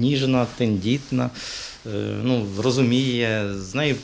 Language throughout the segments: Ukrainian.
Ніжна, тендітна, е, ну, розуміє, з нею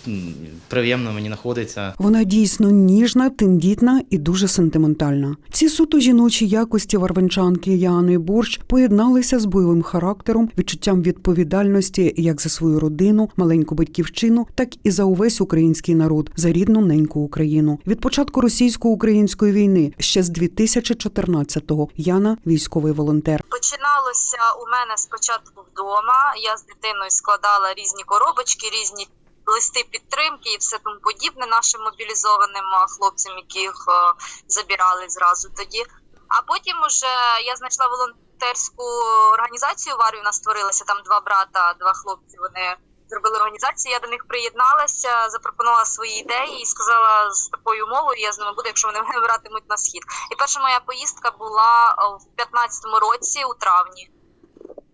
приємно мені знаходиться. Вона дійсно ніжна, тендітна і дуже сентиментальна. Ці суто жіночі якості варванчанки Яни Борщ поєдналися з бойовим характером, відчуттям відповідальності як за свою родину, маленьку батьківщину, так і за увесь український народ, за рідну неньку Україну. Від початку російсько-української війни ще з 2014-го Яна військовий волонтер. Починалося у мене спочатку вдома. Я з дитиною складала різні коробочки, різні листи підтримки і все тому подібне нашим мобілізованим хлопцям, яких е, забирали зразу тоді. А потім уже я знайшла волонтерську організацію. В Арві у нас створилася там два брата, два хлопці. Вони зробили організацію. Я до них приєдналася, запропонувала свої ідеї і сказала з такою мовою. я з ними буду, якщо вони мене братимуть на схід. І перша моя поїздка була в 15-му році у травні.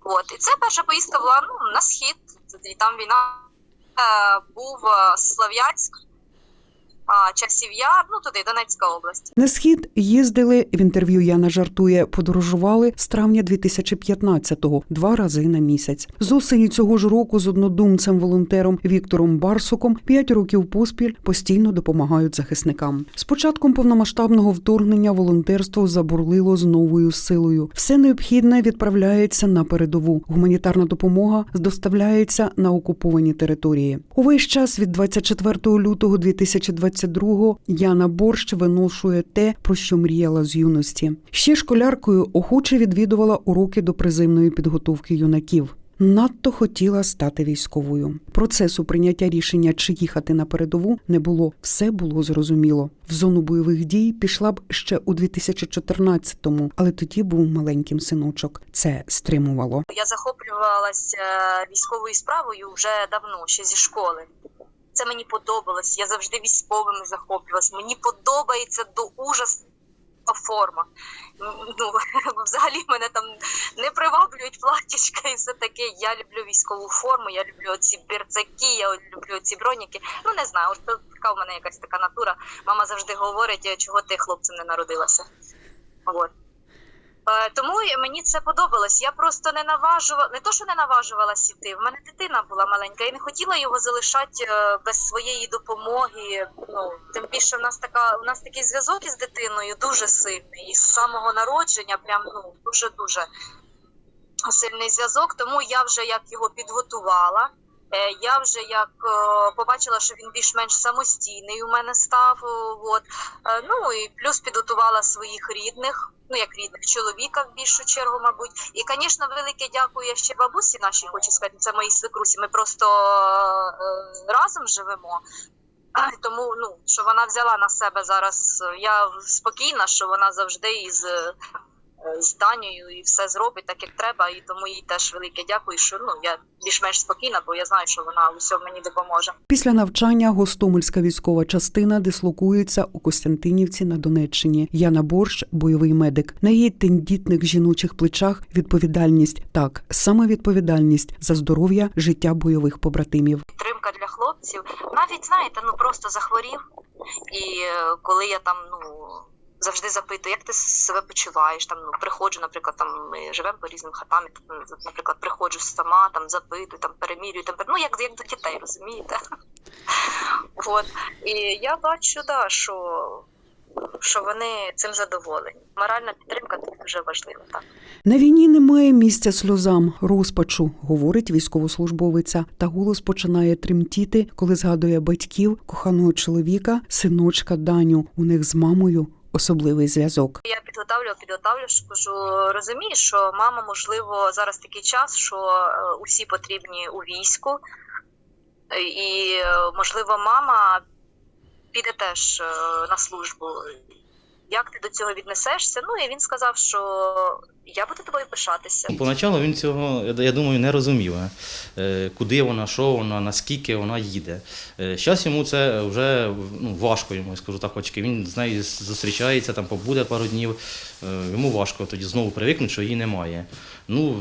От і це перша поїздка була ну на схід. І там війна е, був е, Слов'янськ, а, часів яр, ну туди, Донецька область. На схід їздили в інтерв'ю. Яна жартує, подорожували з травня 2015-го два рази на місяць. З осені цього ж року з однодумцем волонтером Віктором Барсуком п'ять років поспіль постійно допомагають захисникам. З початком повномасштабного вторгнення волонтерство забурлило з новою силою. Все необхідне відправляється на передову. Гуманітарна допомога доставляється на окуповані території. Увесь час від 24 лютого 2022 Яна Борщ виношує те, про що мріяла з юності. Ще школяркою охоче відвідувала уроки до призивної підготовки юнаків. Надто хотіла стати військовою. Процесу прийняття рішення, чи їхати на передову, не було. Все було зрозуміло. В зону бойових дій пішла б ще у 2014-му, але тоді був маленьким синочок. Це стримувало. Я захоплювалася військовою справою вже давно, ще зі школи. Це мені подобалось. Я завжди військовими захоплювалась. Мені подобається до ужасу форма. Ну, взагалі мене там не приваблюють платічка і все таке. Я люблю військову форму, я люблю ці берцаки, я люблю ці броніки. Ну не знаю, от така в мене якась така натура. Мама завжди говорить, чого ти хлопцем не народилася. От. Е, Тому мені це подобалось. Я просто не наважувала, не то, що не наважувалася йти. В мене дитина була маленька, і не хотіла його залишати е, без своєї допомоги. Ну тим більше в нас така у нас такий зв'язок із дитиною дуже сильний. І з самого народження, прям ну дуже дуже сильний зв'язок. Тому я вже як його підготувала. Е, Я вже як е, побачила, що він більш-менш самостійний у мене став. е, От ну і плюс підготувала своїх рідних, ну як рідних чоловіка в більшу чергу, мабуть. І, звісно, велике дякую я ще бабусі нашій, хочу сказати, це моїй свекрусі. Ми просто разом живемо. Тому ну що вона взяла на себе зараз. Я спокійна, що вона завжди із. Е, З Данією і все зробить так, як треба, і тому їй теж велике дякую, що ну я більш-менш спокійна, бо я знаю, що вона у всьому мені допоможе. Після навчання Гостомельська військова частина дислокується у Костянтинівці на Донеччині. Яна Борщ, бойовий медик. На її тендітних жіночих плечах відповідальність так, саме відповідальність за здоров'я життя бойових побратимів. підтримка для хлопців. Навіть знаєте, ну просто захворів. І е, коли я там ну завжди запитую, як ти себе почуваєш? Там ну приходжу, наприклад, там ми живемо по різним хатам. там, Наприклад, приходжу сама, там запитую, там перемірюю, там ну як, як до дітей, розумієте? От і я бачу, да, що. Що вони цим задоволені. Моральна підтримка це дуже важлива. Так. На війні немає місця сльозам, розпачу, говорить військовослужбовиця, та голос починає тремтіти, коли згадує батьків, коханого чоловіка, синочка Даню. У них з мамою особливий зв'язок. Я підготавлю, підготавлю, що кажу, розумієш, що мама, можливо, зараз такий час, що е, усі потрібні у війську, і е, можливо, мама піде теж е, на службу. Як ти до цього віднесешся? Ну і він сказав, що я буду тобою пишатися. Поначалу він цього, я думаю, не розумів, е, куди вона, що вона, наскільки вона їде. Зараз йому це вже ну, важко йому, я скажу так, очки. Він з нею зустрічається, там побуде пару днів. Е, Йому важко тоді знову привикнути, що її немає. Ну,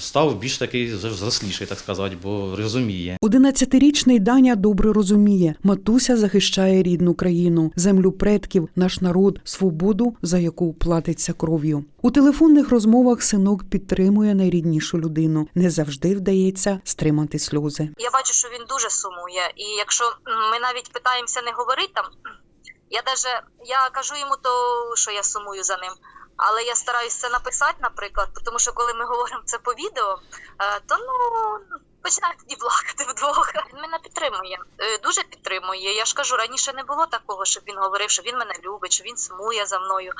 став більш такий зросліший, так сказати, бо розуміє. Одинадцятирічний Даня добре розуміє, матуся захищає рідну країну, землю предків, наш народ, свободу, за яку платиться кров'ю. У телефонних розмовах синок підтримує найріднішу людину. Не завжди вдається стримати сльози. Я бачу, що він дуже сумує. І якщо ми навіть питаємося не говорити там, я даже я кажу йому то, що я сумую за ним. Але я стараюся це написати, наприклад, тому що коли ми говоримо це по відео, е, то ну починає тоді плакати вдвох. Він мене підтримує, е, дуже підтримує. Я ж кажу, раніше не було такого, щоб він говорив, що він мене любить, що він сумує за мною,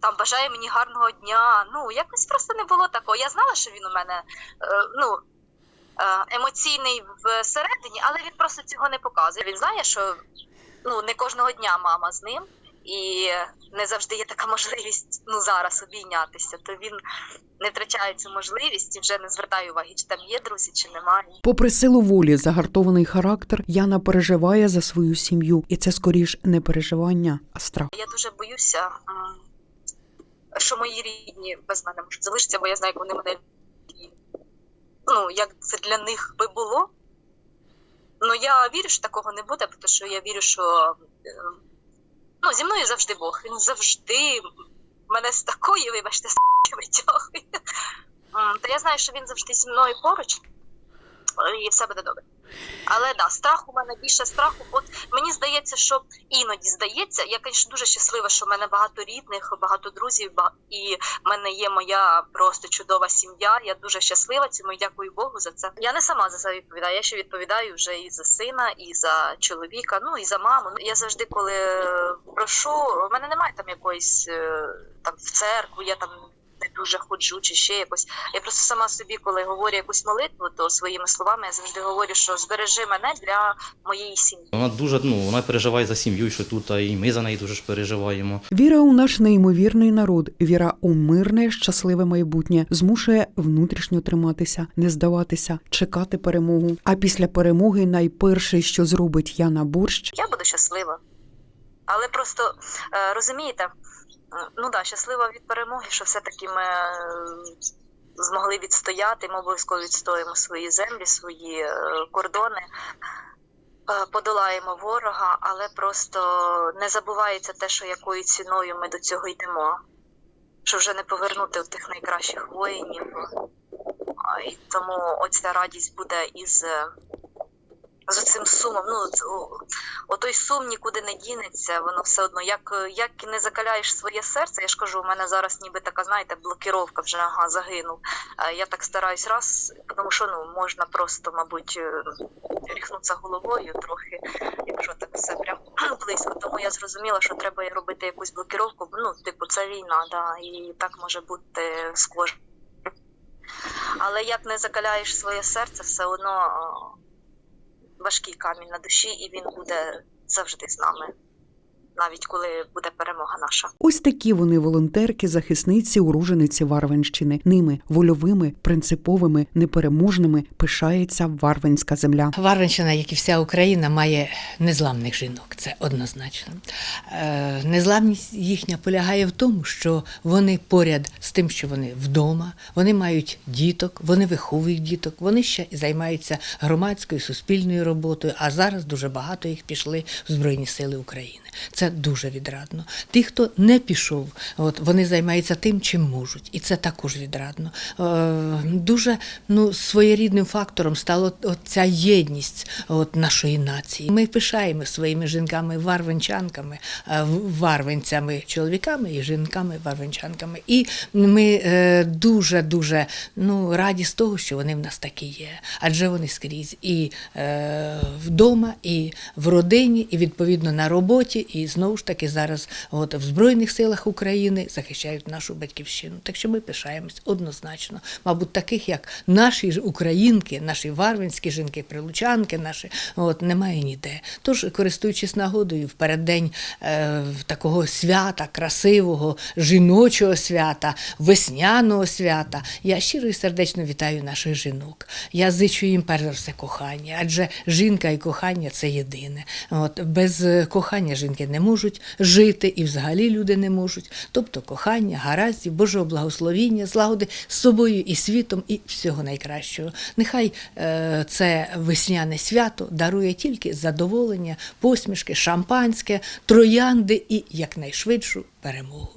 там бажає мені гарного дня. Ну якось просто не було такого. Я знала, що він у мене е, ну е, емоційний всередині, але він просто цього не показує. Він знає, що ну не кожного дня мама з ним, і не завжди є така можливість ну зараз обійнятися. То він не втрачає цю можливість і вже не звертає уваги, чи там є друзі, чи немає. Попри силу волі, загартований характер, Яна переживає за свою сім'ю, і це скоріш не переживання, а страх. Я дуже боюся, що мої рідні без мене можуть залишитися, бо я знаю, як вони мене ну як це для них би було. Ну я вірю, що такого не буде, тому що я вірю, що ну, зі мною завжди Бог. Він завжди мене з такої, вибачте, с*** витягує. Та я знаю, що він завжди зі мною поруч, і все буде добре. Але да, страх у мене більше страху. От мені здається, що іноді здається, я, звісно, дуже щаслива, що в мене багато рідних, багато друзів, і в мене є моя просто чудова сім'я. Я дуже щаслива цьому і дякую Богу за це. Я не сама за це відповідаю. Я ще відповідаю вже і за сина, і за чоловіка, ну і за маму. Я завжди, коли прошу, в мене немає там якоїсь е, там в церкву, я там. Дуже ходжу чи ще якось. Я просто сама собі, коли говорю якусь молитву, то своїми словами я завжди говорю, що збережи мене для моєї сім'ї. Вона дуже ну, вона переживає за сім'ю, що тут, а і ми за неї дуже ж переживаємо. Віра у наш неймовірний народ, віра у мирне, щасливе майбутнє змушує внутрішньо триматися, не здаватися, чекати перемогу. А після перемоги найперше, що зробить Яна Борщ, Я буду щаслива. Але просто е, розумієте, е, ну да, щаслива від перемоги, що все-таки ми е, змогли відстояти, ми обов'язково відстоїмо свої землі, свої кордони, подолаємо ворога, але просто не забувається те, що якою ціною ми до цього йдемо. Що вже не повернути тих найкращих воїнів. І тому оця радість буде із з цим сумом. Ну, отой сум нікуди не дінеться, воно все одно. Як, як не закаляєш своє серце, я ж кажу, у мене зараз ніби така, знаєте, блокіровка вже ага, загинув. Е, Я так стараюсь раз, тому що ну можна просто, мабуть, е, ріхнутися головою трохи, якщо так все прям близько. Тому я зрозуміла, що треба робити якусь блокіровку. Ну, типу, це війна, да, і так може бути з кожним. Але як не закаляєш своє серце, все одно е, важкий камінь на душі, і він буде завжди з нами, навіть коли буде перемога наша. ось такі вони волонтерки, захисниці, урожениці Варвенщини. Ними вольовими, принциповими, непереможними пишається Варвенська земля. Варвинщина, як і вся Україна, має незламних жінок, це однозначно. Е, Незламність їхня полягає в тому, що вони поряд з тим, що вони вдома, вони мають діток, вони виховують діток, вони ще займаються громадською суспільною роботою. А зараз дуже багато їх пішли в Збройні Сили України. Це дуже відрадно. Ті, хто не пішов, от вони займаються тим, чим можуть, і це також відрадно. Е, дуже ну, своєрідним фактором стала ця єдність от, нашої нації. Ми пишаємо своїми жінками варвенчанками, е, варвенцями, чоловіками і жінками варвенчанками. І ми е, дуже дуже ну, раді з того, що вони в нас такі є. Адже вони скрізь і вдома, і в родині, і відповідно на роботі, і знову ж таки зараз от, в Збройних силах України захищають нашу батьківщину. Так що ми пишаємось однозначно. Мабуть, таких як наші українки, наші варвинські жінки, прилучанки наші, от немає ніде. Тож, користуючись нагодою, в переддень е, такого свята, красивого, жіночого свята, весняного свята, я щиро і сердечно вітаю наших жінок. Я зичу їм перш за все кохання, адже жінка і кохання це єдине. От без е, кохання жінки жінки не можуть жити, і взагалі люди не можуть. Тобто кохання, гараздів, Божого благословіння, злагоди з собою і світом, і всього найкращого. Нехай е, це весняне свято дарує тільки задоволення, посмішки, шампанське, троянди і якнайшвидшу перемогу.